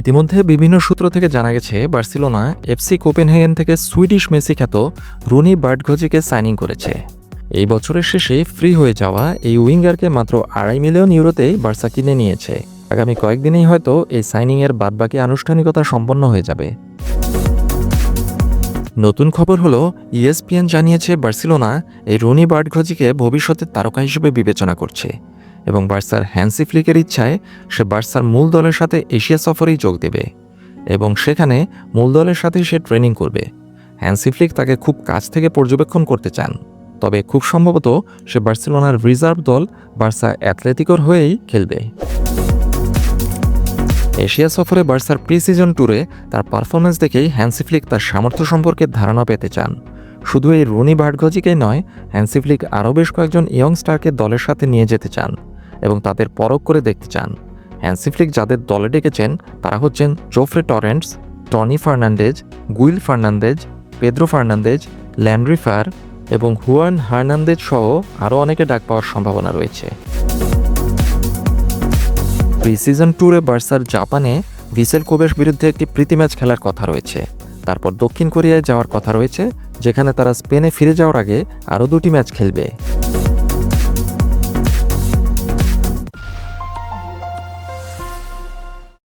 ইতিমধ্যে বিভিন্ন সূত্র থেকে জানা গেছে, বার্সিলোনা এফসি কোপেনহেগেন থেকে সুইডিশ মেসি খ্যাত রুনি বার্ডঘজিকে সাইনিং করেছে। এই বছরের শেষে ফ্রি হয়ে যাওয়া এই উইঙ্গারকে মাত্র আড়াই মিলিয়ন ইউরোতেই বার্সা কিনে নিয়েছে। আগামী কয়েকদিনেই হয়তো এই সাইনিংয়ের বাদবাকি আনুষ্ঠানিকতা সম্পন্ন হয়ে যাবে। নতুন খবর হলো, ইএসপিএন জানিয়েছে বার্সিলোনা এই রুনি বার্ডঘজিকে ভবিষ্যতের তারকা হিসেবে বিবেচনা করছে। এবং বার্সার হ্যান্সি ফ্লিকের ইচ্ছায় সে বার্সার মূল দলের সাথে এশিয়া সফরেই যোগ দেবে এবং সেখানে মূল দলের সাথে সে ট্রেনিং করবে। হ্যান্সি ফ্লিক তাকে খুব কাছ থেকে পর্যবেক্ষণ করতে চান। তবে খুব সম্ভবত সে বার্সেলোনার রিজার্ভ দল বার্সা অ্যাথলেটিকোর হয়েই খেলবে। এশিয়া সফরে বার্সার প্রি সিজন ট্যুরে তার পারফরমেন্স দেখেই হ্যান্সি ফ্লিক তার সামর্থ্য সম্পর্কে ধারণা পেতে চান। শুধু এই রুনি বার্ডগজিকেই নয়, হ্যান্সি ফ্লিক আরও বেশ কয়েকজন ইয়ং স্টারকে দলের সাথে নিয়ে যেতে চান। এবং তাদের পরখ করে দেখতে চান। হ্যান্সি ফ্লিক যাদের দলে ডেকেছেন, তারা হচ্ছেন Jofre Torrents, Toni Fernandez Guille Fernandez, Pedro Fernandez, Landry Farre এবং হুয়ান হার্নান্দেজ সহ আরও অনেকে ডাক পাওয়ার সম্ভাবনা রয়েছে। প্রি সিজন ট্যুরে বার্সার জাপানে ভিসেল কোবের বিরুদ্ধে একটি প্রীতি ম্যাচ খেলার কথা রয়েছে। তারপর দক্ষিণ কোরিয়ায় যাওয়ার কথা রয়েছে, যেখানে তারা স্পেনে ফিরে যাওয়ার আগে আরও দুটি ম্যাচ খেলবে।